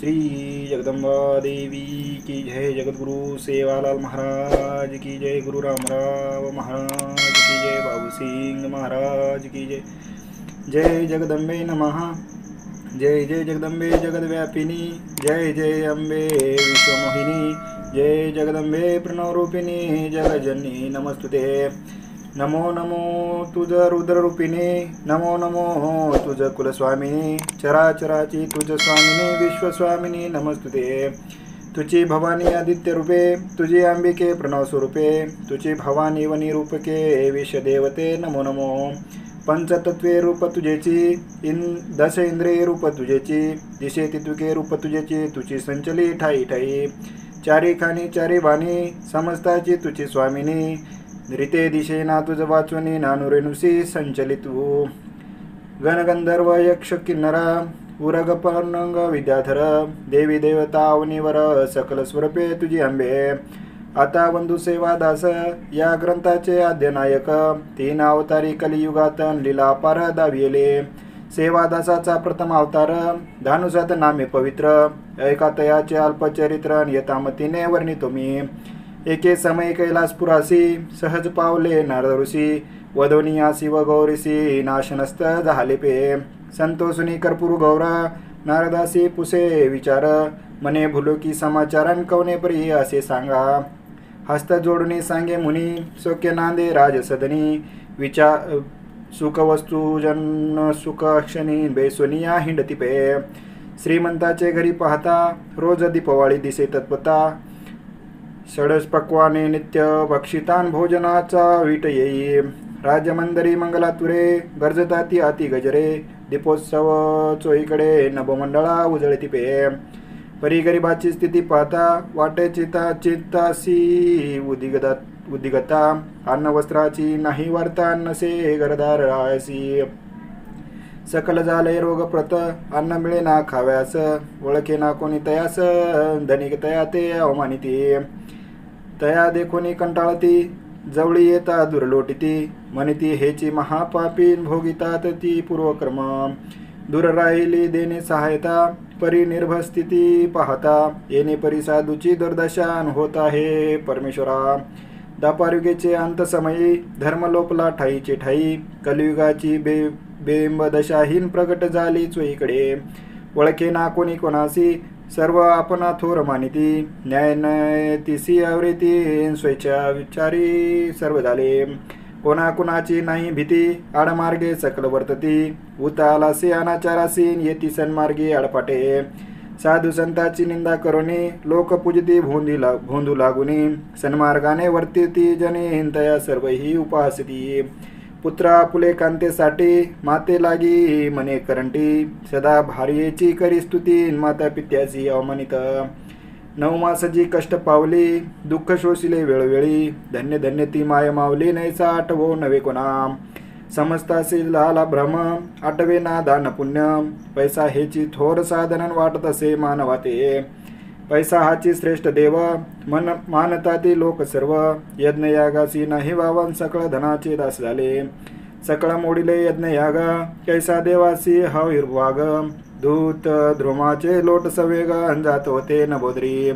श्री जगदंबा देवी की जय जगद्गुरु सेवालाल महाराज की जय गुरु रामराव महाराज की जय बाबू सिंह महाराज की जय। जय जगदंबे नमः। जय जय जगदंबे जगद्व्यापिनी। जय जय अंबे विश्वमोहिनी। जय जगदंबे प्रणवरूपिणी। जगजननी नमस्तुते। नमो नमो तुझ रुद्ररूपिणी नमो नमो तुझ कुलस्वामिनी चराचराची तुझ स्वामिनी विश्वस्वामिनी नमस्तुते. तुझी भवानी आदित्य रूपे तुझी अंबिके प्रणव स्वरूपे तुझी भवानी वनी रूपके विश्वदेवते नमो नमो. पंचतत्वे रूप तुझेची इन दश इंद्रिय रूप तुझेची दिशे तितुके रूप तुझेची तुझी संचली ठाई ठाई. चारी खानी चारी वाणी समस्ताची तुझी स्वामिनी रिते दिशेना तुझ वाचुनी नानुरेनुसी संचलितू गणगंधर्व हो. यक्ष किन्नरा उरग पर्णंग विद्याधर देवी देवता अवनिवर सकल स्वरूपे तुझी आंबे आता बंधू सेवा दास या ग्रंथाचे आद्यनायक तीन अवतारी कलियुगात लीला पार दाविले सेवादासाचा प्रथम अवतार धानुसात नामे पवित्र ऐकातयाचे अल्पचरित्र यथामतीने वर्णितो मी. एके समय कैलासपुरासी सहज पावले नारद ऋषी वधवनियासी व गौरीसी नाशनस्त झाले पे। संतोषुनी कर्पूर गौर नारदासी पुसे विचार मने भुलोकी समाचारन कवने परी असे सांगा। हस्त जोडणी सांगे मुनी सोके नांदे राजसदनी विचार सुखवस्तू जन सुख क्षणी बेसोनिया हिंडतिपे श्रीमंताचे घरी पाहता रोज दीपवाळी दिसे तत्पता सडस पक्वाने नित्य भक्षितान भोजनाचा वीट येई। राजमंदरी मंगलातुरे गरजता ती अति गजरे दीपोत्सव चोहीकडे नभमंडळा उजळती पे। परी गरिबाची स्थिती पाहता वाटे चिता चित्तासी उदिगदा उदिगता। अन्न वस्त्राची नाही वार्ता नसे गरदार रायसी सकल झाले रोगप्रत अन्न मिळे ना खाव्यास। ओळखे ना कोणी तयास धनिक तया ते अवमानिती। तया देखोनी कंटाळती जवळी येता दुर्लोटिती म्हणती हेची महापापीन भोगितात ती पूर्वक्रम. दूर राहिली देणे सहायता परी निर्भस्थिती पाहता येणे परी साधूची दुर्दशान होत आहे परमेश्वरा. दापारुगेचे अंतसमयी धर्मलोपला ठाईचे ठाई कलियुगाची बे बेंबदशाहीन प्रगट झाली चोईकडे ओळखे ना कोणी कोणासी सर्व आपणा थोर मानिती न्याय नयतिसी आवृती स्वेच्छा विचारी सर्व झाले. कोणा कुणाची नाही भीती आडमार्गे सकल वर्तती. उतालासी अनाचारासी येती सन्मार्गी आडपाटे. साधू संताची निंदा करुनी लोक पूजती भोंदी ला भोंदू लागुनी. सन्मार्गाने वर्तिती जने हिंतया सर्व ही उपासती. पुत्रा फुले कांतेसाठी माते लागी मने करंटी. सदा भार्येची करी स्तुती माता पित्याची अवमानित. नऊ मासाची कष्ट पावली दुःख शोषिले वेळोवेळी. धन्य धन्य ती माय मावली नैसा आठवो नवे कोणा. समजतासी लाला भ्रम आठवे ना दान पुण्य. पैसा हेची थोर साधन वाटत असे मानवाते. पैसा हाची श्रेष्ठ देव मन मानता ती लोक सर्व यज्ञयागासी नाही वावन सकळ धनाचे दास झाले. सकळ मोडिले यज्ञयाग कैसा देवासी हिरवाग. धूत ध्रुमाचे लोट सवेग जात होते नभोद्री.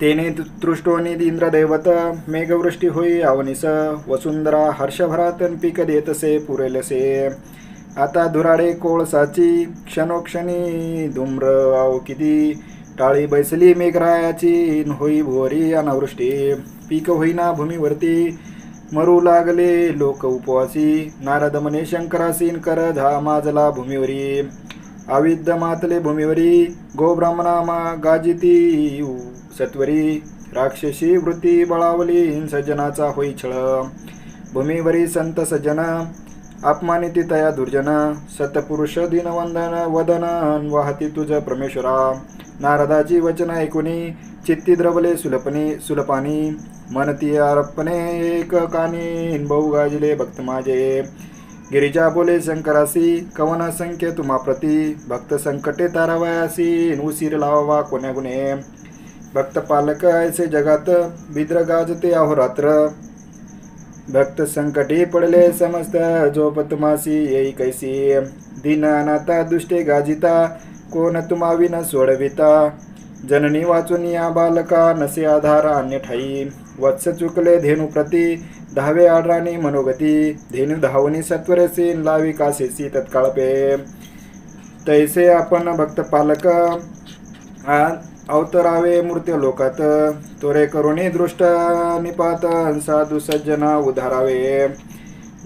तेने तृष्टोनी इंद्रदैवत मेघवृष्टी होई आवनिस. वसुंधरा हर्षभरात पीक देतसे पुरेलसे आता धुराडे कोळसाची क्षणोक्षणी धुम्र आव किती. टाळी बैसली मेघरायाची होई भुवरी अनावृष्टी. पीक होईना भूमीवरती मरू लागले लोक उपवासी. नारद म्हणे शंकरासीन कर धा माजला भूमीवरी. अविद्य मातले भूमीवरी. गोब्राह्मणा मा गाजिती सत्वरी. राक्षसी वृत्ती बळावली सज्जनाचा होई छळ. भूमीवरी संत सज्जन अपमानिती तया दुर्जन. सतपुरुष दिनवंदन वदन वाहती तुझ परमेश्वरा. नारदाची वचन ऐकुनी चित्ती द्रवले सुलपनी सुलपानी मनती आरपणे एक कानी बहु गाजले भक्त माझे. गिरिजा बोले शंकरासी कवन संख्य तुम्हा प्रती भक्त संकटे तारावयासी उशीर लावा कोण्या गुणे भक्त पालक ऐसे जगात बिद्र गाजते अहोरात्र. भक्त संकटी पडले समस्त झोप तुमासी येई कैसी. दीन अनाथा दुष्टे गाजिता कोण तुमाविन सोडविता? जननी वाचून या बालका नसे आधार अन्य ठाई वत्स चुकले धेनु प्रती धावे आडराणी मनोगती. धेनु धावनी सत्वरसी लावी कासेसी तत्काळ पे तैसे आपण भक्त पालक अवतरावे मूर्ती लोकात. तोरे करुणी दृष्ट निपात साधू सज्जना उधारावे.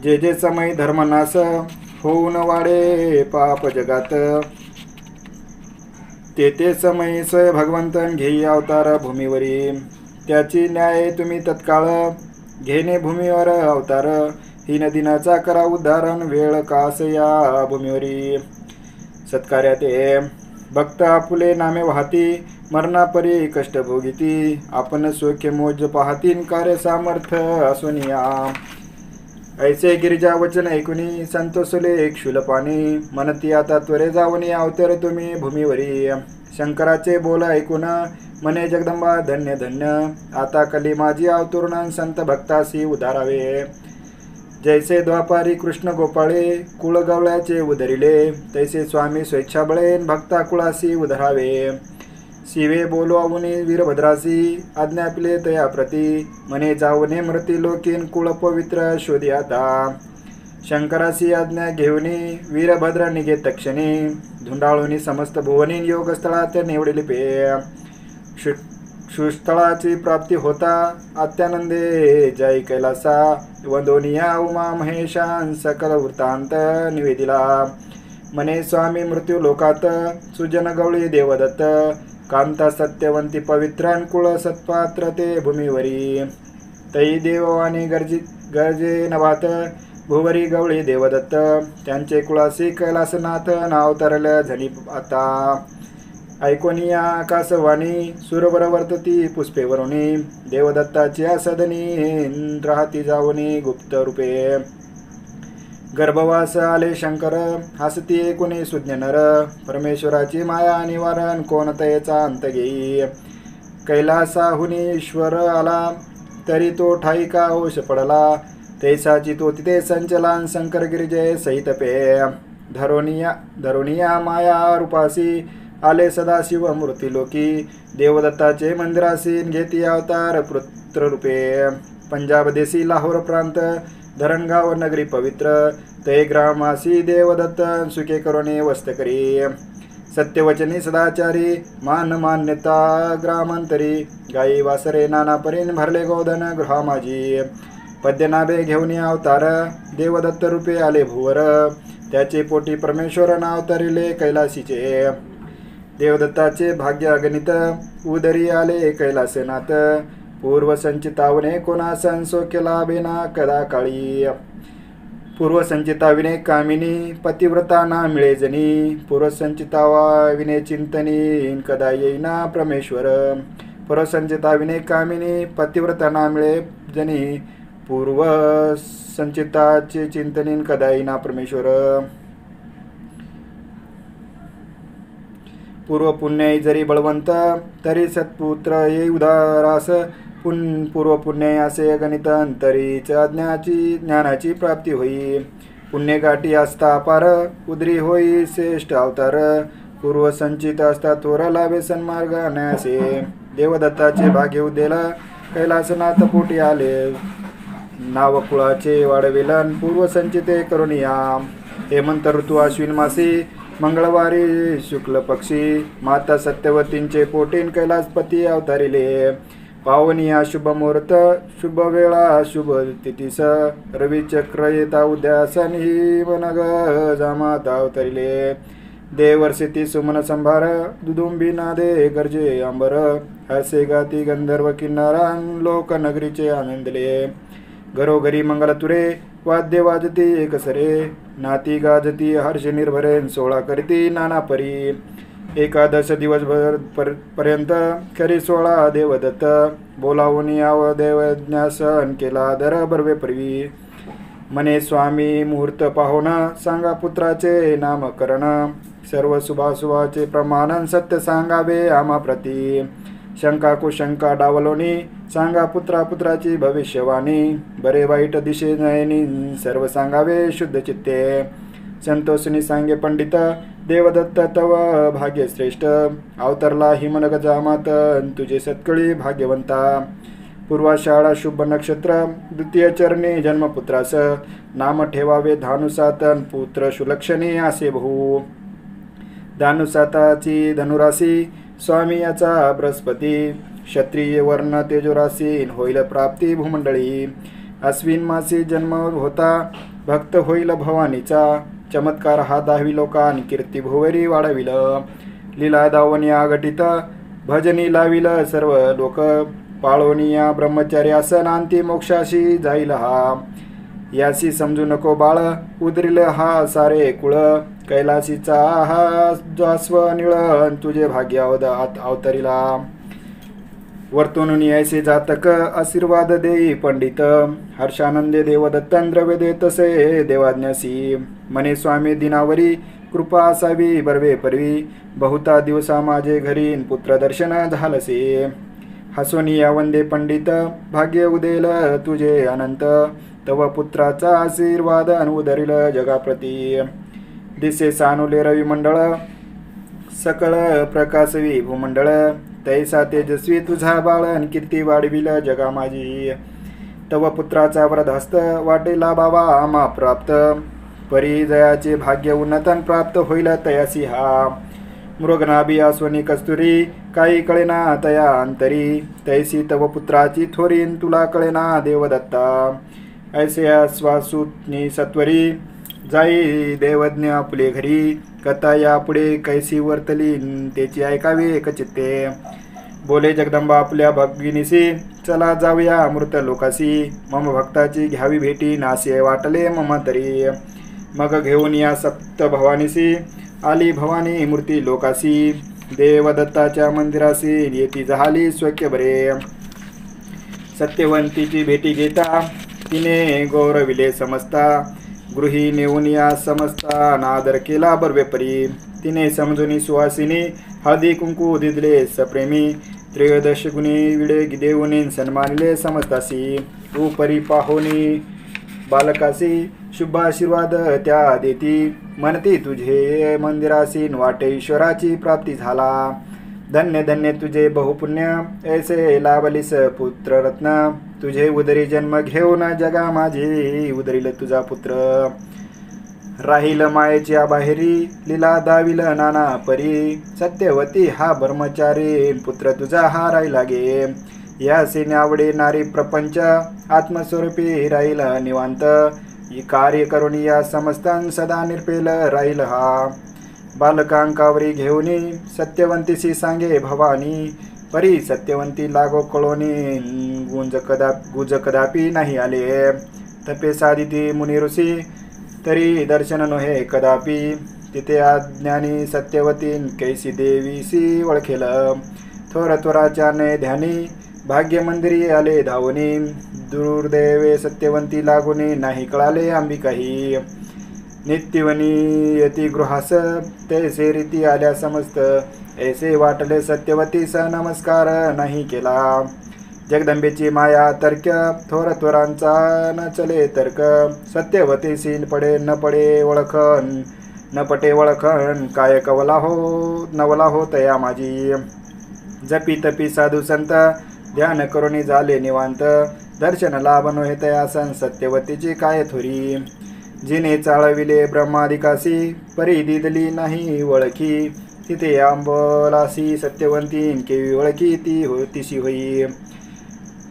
जे जे समय धर्मनास होऊन वाडे पाप जगात. ते ते समय स्वय भगवंतन घेई अवतार भूमीवरी. त्याची न्याय तुम्ही तत्काळ घेणे भूमीवर अवतार. ही नदीनाचा करा उद्धारण वेळ कास या भूमीवरी. सत्कार्या ते भक्त आपुले नामे वाहती मरणापरी कष्ट भोगिती. आपण सौख्य मोज पाहतीन कार्य सामर्थ्य असून या. ऐसे गिरिजा वचन ऐकुनी संतोषले एक शुलपाणी मनती आता त्वरे जावनी अवतर तुम्ही भूमीवरी. शंकराचे बोल ऐकून मने जगदंबा धन्य धन्य. आता कली माझी अवतरण संत भक्तासी उधारावे जैसे द्वापारी कृष्ण गोपाळे कुळ गवळ्याचे उधरिले तैसे स्वामी स्वेच्छाबळेन भक्ता कुळासी उधरावे शिवे बोलो अवनी वीरभद्रासी आज्ञापिले तया प्रती मने जावने मृती लोकीन कुळ पवित्र शोधी आता. शंकरासी आज्ञा घेऊनी वीरभद्र निघे तक्षणी धुंडाळूनी समस्त भुवनी योगस्थळात निवडले पे. शु सुस्थळाची प्राप्ती होता अत्यानंदे जय कैलासा वंदोनिया उमा महेशान सकल वृत्तांत निवेदिला. मने स्वामी मृत्यू लोकात सुजन गवळी देवदत्त कांता सत्यवंती पवित्रांकुळ सत्पात्र ते भूमीवरी. तई देववाणी गर्जी गरजे नभात भुवरी गवळी देवदत्त. त्यांचे कुळासी कैलासनाथ नाव तरल झाली आता. ऐकोनिया आकाशवाणी सुरवर वर्तती पुष्पेवरुणी देवदत्ताच्या सदनी राहती जावनी गुप्त रूपे. गर्भवास आले शंकर हसती कोणी सुज्ञ नर परमेश्वराची माया निवारण कोणतयेचा अंत घेई? कैलासाहुनी ईश्वर आला तरी तो ठाई का होश पडला? तैसाची तो तिथे संचलान शंकर गिरिजय सहित पे. धरोनिया धरोनिया माया रूपासी आले सदाशिव मूर्ती लोकी. देवदत्ताचे मंदिरासीन घेती अवतार पुत्ररूपे. पंजाब देशी लाहोर प्रांत धरणगाव नगरी पवित्र ते ग्रामासी देवदत्त सुखे करुणे वस्त करी सत्यवचनी सदाचारी मान मान्यता ग्रामांतरी. गाई वासरे नाना परीन भरले गोधन गृहा माझी पद्यनाभे घेऊन अवतार देवदत्त रूपे आले भुवर. त्याचे पोटी परमेश्वर नाव तरिले कैलासीचे. देवदत्ताचे भाग्य अगणित उदरी आले कैलासनाथ. पूर्वसंचितावने कोणा संसो केला बेना कदा काळी पूर्वसंचिता विने कामिनी पतिव्रता ना मिळे जनी. पूर्वसंचितावा विने चिंतनी कदा येईना परमेश्वर. पूर्वसंचिता विने कामिनी पतिव्रता ना मिळे जनी. पूर्व संचिताचे चिंतनीन कदा येईना परमेश्वर. पूर्व पुण्य जरी बळवंत तरी सत्पुत्र ये उदारास. पुन पूर्व पुण्य असे गणित अंतरीच ज्ञानाची ज्ञानाची प्राप्ती होई. पुण्यगाठी असता पार उदरी होई श्रेष्ठ अवतार. पूर्व संचित असता थोरा लाभे सन्मार्ग अनायासे. देवदत्ताचे भाग्य उदेला कैलासनाथ पोटी आले. नावकुळाचे वाढविलन पूर्व संचिते करुणिया हेमंत ऋतू अश्विन मासी मंगळवारी शुक्ल पक्षी. माता सत्यवतींचे पोटीन कैलासपती अवतारिले. पावनिया शुभ मुहूर्त शुभ वेळा शुभ तिथीस रविचक्र येता उद्यासन ही मनग जामाता अवतरिले देवर्षिती सुमन संभार दुदुंबी नादे गरजे अंबर. हसे गाती गंधर्व किन्नारान लोक नगरीचे आनंदले. घरोघरी मंगलतुरे वाद्य वाजती एकसरे नाती गाजती हर्ष निर्भरेन सोळा करती नाना परी एकादश दिवसभर पर पर्यंत खरी सोळा देवदत्त बोलावून याव देवज्ञासन केला दर बर्वे परवी. मने स्वामी मुहूर्त पाहुणा सांगा पुत्राचे नामकरण. सर्व शुभाशुभाचे प्रमाणन सत्य सांगावे आमा प्रती. शंका कुशंका डावलोनी सांगा पुत्रा पुत्राची भविष्यवाणी. बरे वाईट दिशे नयनी सर्व सांगावे शुद्ध चित्ते. संतोषनी सांगे पंडित देवदत्त तव भाग्यश्रेष्ठ अवतरला हिमनग जामात तुझे सत्कळी भाग्यवंता. पूर्वाषाढा शुभ नक्षत्र द्वितीय चरणी जन्मपुत्रास नाम ठेवावे धानुसातन पुत्र सुलक्षणी असे बहु. धानुसाताची धनुराशी स्वामी याचा बृहस्पती. क्षत्रिय वर्ण तेजोराशी होईल प्राप्ती भूमंडळी. अश्विन मासी जन्म होता भक्त होईल भवानीचा. चमत्कार हा दहावी लोकान कीर्ती भुवरी वाढविल. लीला दावणी आघटित भजनी लाविल सर्व लोक पाळोनिया ब्रह्मचारी आसन अंती मोक्षाशी जाईल हा. यासी समजू नको बाळ उदरिल हा सारे कुळ कैलासीचा हा जास्व निळ तुझे भाग्य आत- अवतरिला. वर्तून ऐसे जातक आशीर्वाद देई पंडित। हर्षानंदे देवदत्तन द्रव्य दे तसे देवाज्ञासी। मने स्वामी दिनावरी कृपा असावी बर्वे परवी। बहुता दिवसा माझे घरी पुत्र दर्शन झालसे। हसोनिया वंदे पंडित भाग्य उदेल तुझे अनंत। तव पुत्राचा आशीर्वाद उदरिल जगाप्रती। दिसे सानुले रवी मंडळ सकळ प्रकाशवी भूमंडळ। तैसा तेजस्वी तुझा बाळ कीर्ती वाढविल जगा माझी. तव पुत्राचा वरदहस्त वाटेला बाबा आमा प्राप्त. परिजयाचे भाग्य उन्नतन प्राप्त होईल तयासी हा. मृगनाभी आसोनी कस्तुरी काही कळेना तया अंतरी. तैसी तव पुत्राची थोरीन तुला कळेना देवदत्ता. ऐसे आश्वासूतनी सत्वरी जाई देवज्ञ आपले घरी. कथा यापुढे कैसी वर्तली त्याची ऐकावी एकचित्ते बोले जगदंबा आपल्या भगिनीसी चला जाऊया मृत लोकासी मम भक्ताची घ्यावी भेटी नासे वाटले मम तरी. मग घेऊन या सप्त भवानीसी आली भवानी मूर्ती लोकासी देवदत्ताच्या मंदिरासी येती झाली स्वक्य बरे सत्यवंतीची भेटी घेता तिने गौरविले समजता. गृही नेऊन या समजता अनादर केला बर्वेपरी. तिने समजुनी सुहासिनी हळदी कुंकू दिदले सप्रेमी. त्रयोदश गुणी विडे देऊनी सन्मानिले समजतासी उपरी पाहोनी बालकासी शुभाशीर्वाद त्या देती म्हणती तुझे मंदिरासी वाटे ईश्वराची प्राप्ती झाला. धन्य धन्य तुझे बहुपुण्य ऐसे लाभलीस पुत्ररत्न. तुझे उदरी जन्म घेऊन जगा माझे उदरील तुझा पुत्र. राहील मायेच्या बाहेरी लीला दाविल नाना परी. सत्यवती हा ब्रह्मचारी पुत्र तुझा हा राहिला गे. या आवडे नारी प्रपंच आत्मस्वरूपी राहील निवांत. कार्य करून या समस्तान सदा निर्पेल राहील हा. बालकांकावरी घेऊनी सत्यवंतीशी सांगे भवानी परी सत्यवंती लागो कळोनी गुंज कदा गुज कदापि नाही आले. तपे साधिती मुनी ऋषी तरी दर्शन नोहे कदापि. तिथे आज्ञानी सत्यवतीन कैसी देवीसी ओळखेल. थोर थोराच्या ने ध्यानी भाग्य मंदिरी आले धावनी. दुर्दैवे सत्यवंती लागुनी नाही कळाले अंबिकाही नित्यवनी यती गृहास तैसे रीती आल्या समस्त ऐसे वाटले सत्यवतीस नमस्कार नाही केला. जगदंबेची माया तर्क थोर थोरांचा न चले तर्क सत्यवतीशी पडे न पडे ओळखन न पटे ओळखन काय कवला हो नवला हो तया माझी. जपी तपी साधू संत ध्यान करुणी झाले निवांत दर्शन लाभनो हे तयासन सत्यवतीची काय थोरी. जिने चाळविले ब्रह्मादिकासी परी दिदली नाही ओळखी तिथे आंबलासी सत्यवंती केवी ओळखी ती हो तिशी होई.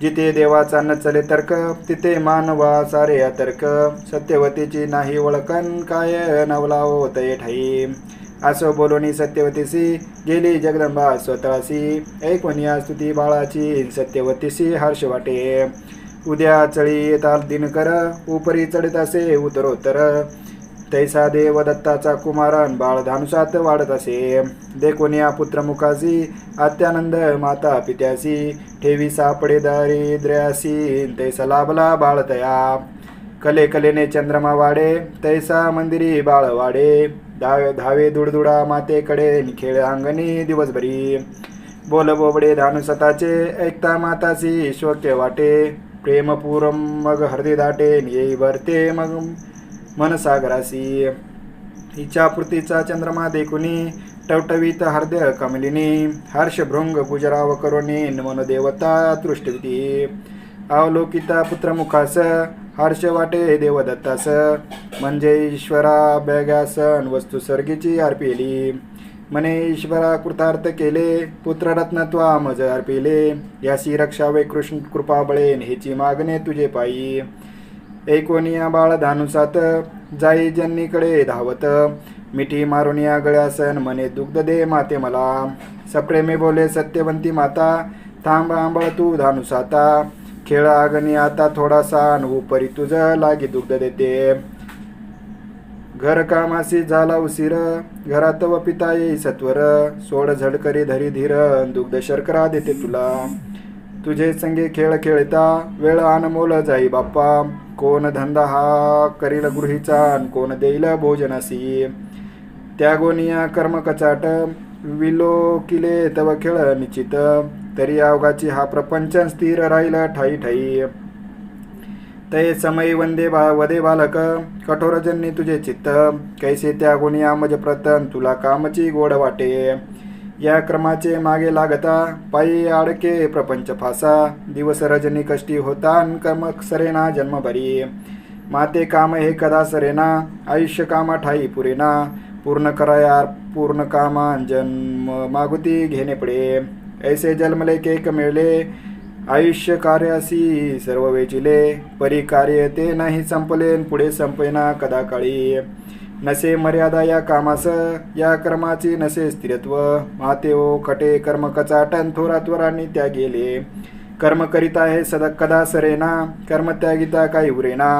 जिथे देवाचा न चले तर्क तिथे मानवा सारे अतर्क सत्यवतीची नाही ओळखन काय नवला होत ठाई असो बोलोनी सत्यवतीशी गेली जगदंबा स्वतःशी ऐकून या स्तुती बाळाची सत्यवतीशी हर्ष वाटे. उद्या चळी येताल दिनकर उपरी चढत असे उतरोत्तर तैसा देव दत्ताचा कुमारन बाळ धानुसात वाढत असे. देखून या पुत्रमुखासी अत्यानंद माता पित्यासी ठेवी सापडे दारिद्र्यासी तैसा लाभला बाळ तया. कले कलेने चंद्रमा वाडे तैसा मंदिरी बाळ वाडे धावे धावे दुडदुडा मातेकडे खेळ अंगणी दिवसभरी. बोल बोबडे धानुसताचे ऐकता मातासी शोक्य वाटे. प्रेमपूरम मग हृदय दाटे येई भरते मग मनसागरासी. इच्छापूर्तीचा चंद्रमा देखुनी टवटवीत हृदय कमलिनी हर्षभृंग गुजराव करुणी नमन देवता तृष्टविती अवलोकिता पुत्रमुखास हर्ष वाटे देवदत्तास. म्हणजे ईश्वरा बेगासन वस्तू सर्गीची अर्पिली मने ईश्वरा कृतार्थ केले पुत्ररत्नत्वा मज अर्पिले यासी रक्षावे कृष्ण कृपा बळेन हेची मागणे तुझे पायी. एकोनिया बाळ धानुसात जाई जन्नीकडे धावत. मिठी मारून या गळ्यासन मने दुग्ध दे माते मला. सप्रेमे बोले सत्यवंती माता थांब आंबळ तू धानुसाता. खेळ अगनी आता थोडासा अनुभव परी तुझ लागी दुग्ध देते. घर कामासी झाला उशीर घरात व पिता येई सत्वर सोड झडकरी धरी धीर दुग्ध शर्करा देते तुला. तुझे संगे खेळ खेळता वेळ अनमोल जाई बाप्पा. कोण धंदा हा करील गृहीचा कोण देईल भोजनासी. त्यागोनिया कर्म कचाट विलो किले तव खेळ निश्चित. तरी अवघाची हा प्रपंच स्थिर राहील ठाई ठाई. तय समय वंदे बा वदे बालक कठोरजन्य तुझे चित्त कैसे त्या गुणी आमज प्रतन तुला कामची गोड वाटे. या क्रमाचे मागे लागता पायी आडके प्रपंच फासा दिवस रजनी कष्टी होता कर्म सरेना जन्मभरी. माते काम हे कदा सरेना आयुष्य कामा ठाई पुरेना पूर्ण कराया पूर्ण कामा जन्म मागुती घेणे पडे. ऐसे जन्मले केक मिळले आयुष्य कार्यासी सर्व वेचिले परी कार्य ते नाही संपलेन पुढे संपेना कदा काळी. नसे मर्यादा या कामास या कर्माची नसे स्थिरत्व. माते ओ खटे कर्म कचाटन थोरात्वरांनी त्या गेले कर्म करीता हे सद कदा सरेना कर्म त्यागिता काही उरेना.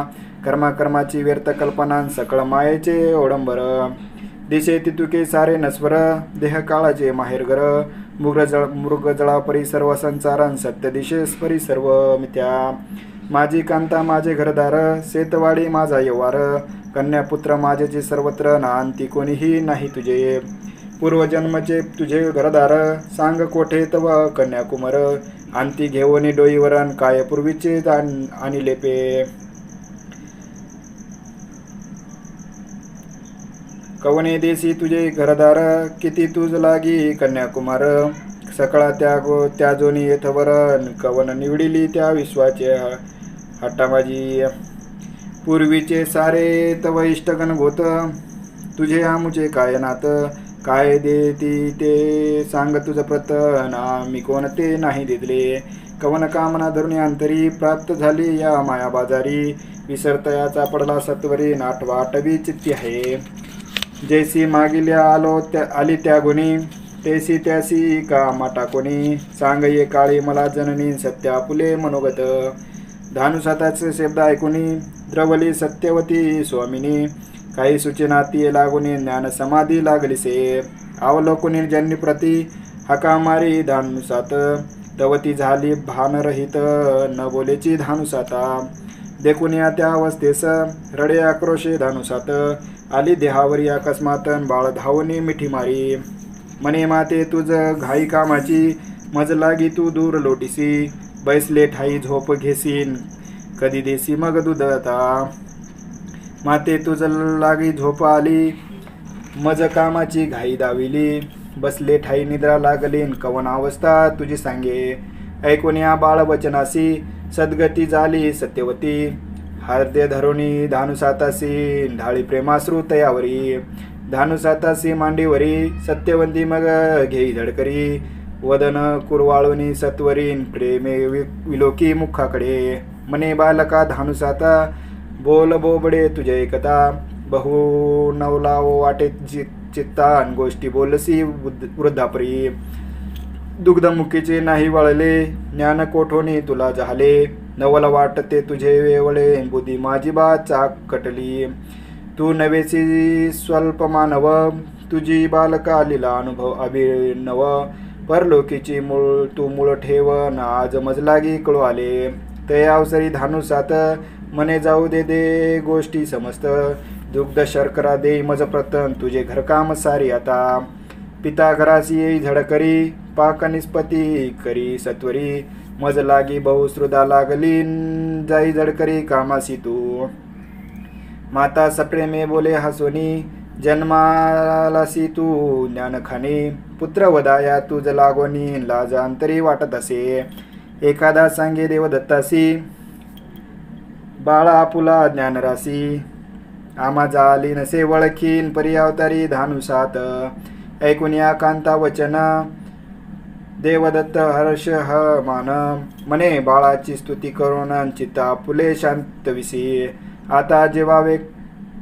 कर्मा कर्माची व्यर्थ कल्पना सकळ मायेचे ओडंबर. दिशे तितुके सारे नस्वर देह काळाचे माहेरगर मृगजळ मृगजळा मृग जळा परी सर्व संसारन सर्व मित्या माझी कांता माझे घरदार शेतवाडी माझा यवार. कन्यापुत्र माझेचे सर्वत्र नांती कोणीही नाही तुझे. पूर्वजन्मचे तुझे घरदार सांग कोठे तव कन्याकुमार. अंती घेऊन डोईवरण काय पूर्वीचे आणि लेपे कवने देसी तुझे घरदार? किती तुझ लागी कन्याकुमार? सकळा त्या गो त्या जोनी येथवर कवन निवडिली त्या विश्वाचे हट्टा माझी पूर्वीचे सारे तव इष्टगण गोत तुझे आमुचे काय नात? काय देती ते सांग तुझ प्रत ना मी कोणते नाही देतले? कवन कामना धरुणी अंतरी प्राप्त झाली या माया बाजारी विसरतयाचा पडला सत्वरी नाट वाटवी चित्ती आहे. जैसी मागिल्या आलो त्या आली त्या गुणी तेसी त्यासी का माटा कोणी? सांग ये काळी मला जननी सत्या फुले मनोगत. धानुसाताचे शब्द ऐकुनी द्रवली सत्यवती स्वामिनी. काही सूचना ती लागुनी ज्ञान समाधी लागलीसे. अवलोकुनी जन्नी प्रती हका मारी धानुसात तवती झाली भानरहित न बोलेची धानुसाता देखुनिया त्या अवस्थेस रडे आक्रोशे धानुसात आली देहावरी अकस्मातन बाळ धावनी मिठी मारी. मने माते तुझ घाई कामाची मज लागी तू दूर लोटीसी. बैसले ठाई झोप घेसीन कधी देसी मग दुधता माते तुझ लागी झोप आली मज कामाची घाई दाविली. बसले ठाई निद्रा लागलीन कवन अवस्था तुझी सांगे. ऐकून या बाळ वचनासी सद्गती झाली सत्यवती. हृदय धरुणी धानुसातासी ढाळी प्रेमाश्रू तयावरी धानुसातासी मांडीवरी सत्यवंदी मग घेई धडकरी. वदन कुरवाळुनी सत्वरीन प्रेमे वि विलोकी मुखाकडे. मने बालका धानुसाता बोल बोबडे तुझे एकता. बहु नवलावो वाटे जि चित्ता गोष्टी बोलसी वृद्धापरी. दुग्धमुखीचे नाही वळले ज्ञान कोठोनी तुला झाले नवल वाटते तुझे वेवळे बुद्धी माझी बा चाक कटली तू नवेसी स्वल्प मानव तुझी बालका लिला अनुभव अभिनव. परलोकीची मूळ तू मूळ ठेव ना आज मजलागी कळू आले ते अवसरी धानुसात मने जाऊ दे दे गोष्टी समस्त. दुग्ध शर्करा दे मज प्रतन तुझे घरकाम सारी आता. पिता घरासी येई झडकरी पाक निष्पती करी सत्वरी. मज लागी बहुश्रुदा लागली जाई जडकरी कामासी तू माता सप्रेमे बोले हसोनी जन्मालासी तू ज्ञानखानी पुत्र वदाया तुझ लागोनी लाज अंतरी वाटत असे एखादा सांगे देवदत्तासी बाळा आपुला ज्ञानरासी आमा जाली नसे वळखीन परियावतारी धानुसात ऐकून या कांता वचन देवदत्त हर्ष ह मान मने बाळाची स्तुती करून चित्ता फुले शांत विषयी आता जेवावे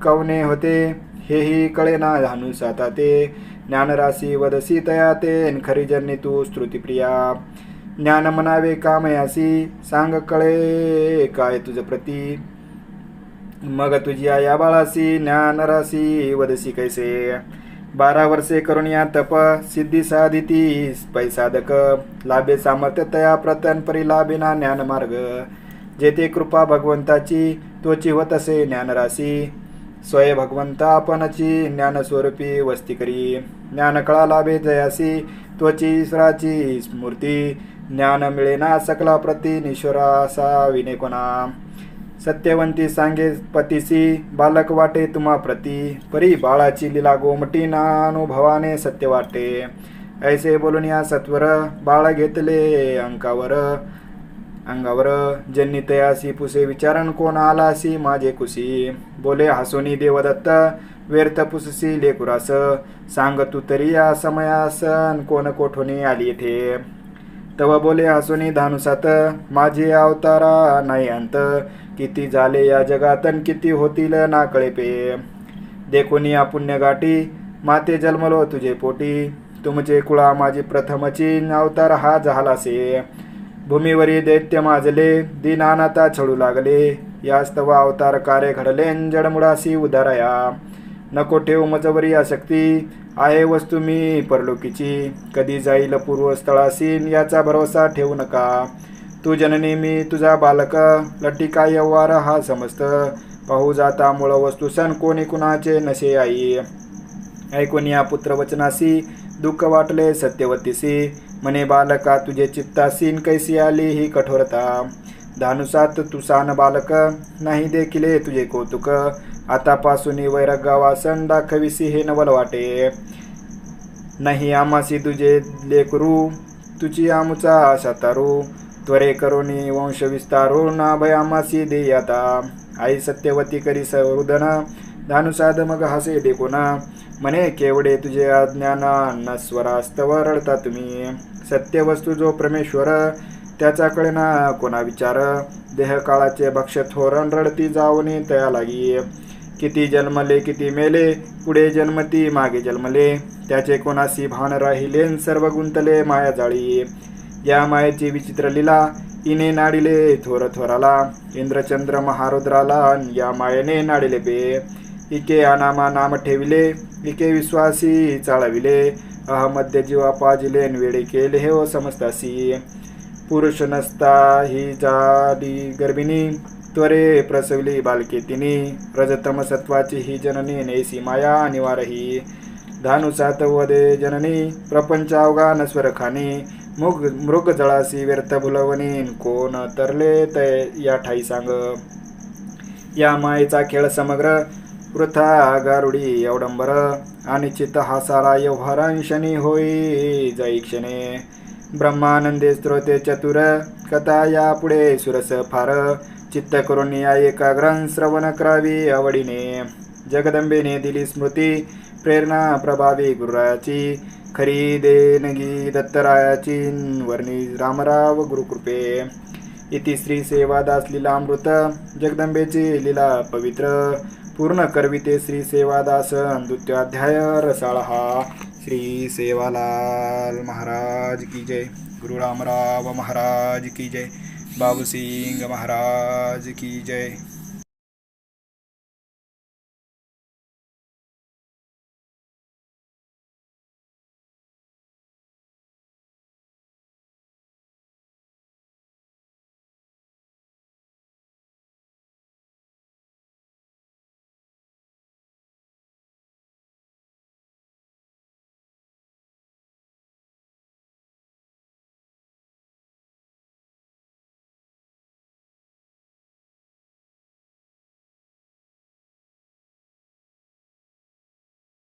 कवने होते हेही कळेना धानुस आता ते ज्ञानराशी वदसी तया ते खरी जन्नी तू स्तुतिप्रिया. ज्ञान म्हणावे कामयासी सांग कळे काय तुझ प्रती. मग तुझी या बाळासी ज्ञानराशी वदसी कैसे? बारा वर्षे करून या तप सिद्धी साधिती पैसाधक लाभे सामर्थ्य तया प्रतन परी लाभेना ज्ञान मार्ग. जेथे कृपा भगवंताची त्वची होत असे ज्ञानराशी स्वय भगवंता आपणची ज्ञानस्वरूपी वस्ती करी. ज्ञानकळा लाभे जयासी त्वची ईश्वराची स्मृती ज्ञान मिळेना सकला प्रतिनिश्वरासा निश्वरासा सत्यवंती सांगे पतीसी बालक वाटे तुम्हा प्रती. परी बाळाची लिला गोमटी नानुभवाने सत्य वाटे. ऐसे बोलून या सत्वर बाळ घेतले अंकावर अंगावर जन्नी तयासी पुसे विचारण कोण आलासी माझे कुशी बोले हसोनी देवदत्त व्यर्थ पुससी लेकुरास सांग तू तरी या समयासन कोण कोठोनी आली येथे. तव बोले हसोनी धानुसात माझे अवतारा नाही अंत. किती झाले या जगातन किती होतील ना कळे पे देखोनी या पुण्यगाठी माते जन्मलो तुझे पोटी. तुमचे कुळा माझी प्रथमची अवतार हा झालासे. भूमीवरी दैत्य माजले दिनानाता छळू लागले. यास्तव अवतार कार्य घडले जडमुडासी उदारया नको ठेव मजवरी आसक्ती आहे वस्तू मी परलोकीची. कधी जाईल पूर्वस्थळासीन याचा भरोसा ठेवू नका. तू जननी मी तुझा बालक लटिका यव्हार हा समस्त. पाहू जाता मूळ वस्तू सण कोणी कुणाचे नसे आई. ऐकून या पुत्रवचनासी दुःख वाटले सत्यवतीसी. म्हणे बालका तुझे चित्तासीन कैसी आली ही कठोरता. धानुसात तुसान बालक नाही देखिले तुझे कौतुक. आतापासून वैरगावासन दाखविसी हे नवल वाटे. नाही आमासी तुझे लेकरू तुझी आमुचा सातारू. त्वरे करोनी वंश विस्तारून अभय दे आता आई सत्यवती करी सवृदन धानुसाद मग हसे देखुना म्हणे केवडे तुझे अज्ञाना नस्वरास्तव रडता तुम्ही. सत्य वस्तू जो परमेश्वर त्याचा कळेना कोणा विचार? देह काळाचे भक्ष थोरण रडती जाऊनी तया लागी. किती जन्मले किती मेले पुढे जन्मती मागे जन्मले. त्याचे कोणासी भान राहिले सर्व गुंतले माया जाळी. या मायेची विचित्र लीला इने नाडिले थोर थोराला इंद्रचंद्र महारुद्राला या मायेने नाडिले बे इके अनामा नाम ठेविले इके विश्वासी चाळविले अहमध्य जीवा पाजिले वेळे केले हे ओ समजतासी पुरुष नसता ही जाडी गर्भिणी त्वरे प्रसवली बालके तिनी. रजतम सत्वाची ही जननी नेसी माया निवारही धानुसात वदे जननी प्रपंच अवघा नस्वर खानी. मृग मृग जळासी व्यर्थ भुलवणी कोण तरले ते या ठाई सांग. या मायेचा खेळ समग्र वृथा गारुडी अवडंबर आणि चित्त हा सारा व्यवहारांशनी होई जाई क्षणे. ब्रह्मानंदे स्त्रोते चतुर कथा या पुढे सुरस फार. चित्त करून या एकाग्रं श्रवण करावी आवडीने. जगदंबेने दिली स्मृती प्रेरणा प्रभावी गुरुराची. खरी देणगी दत्तरायाची वर्णी रामराव गुरुकृपे. इति श्री सेवादास लीलामृत जगदंबेची लीला पवित्र. पूर्ण करविते श्री सेवादास द्वितीयाध्याय रसाळ हा श्री सेवालाल महाराज की जय. गुरु रामराव महाराज की जय. बाबूसिंग महाराज की जय.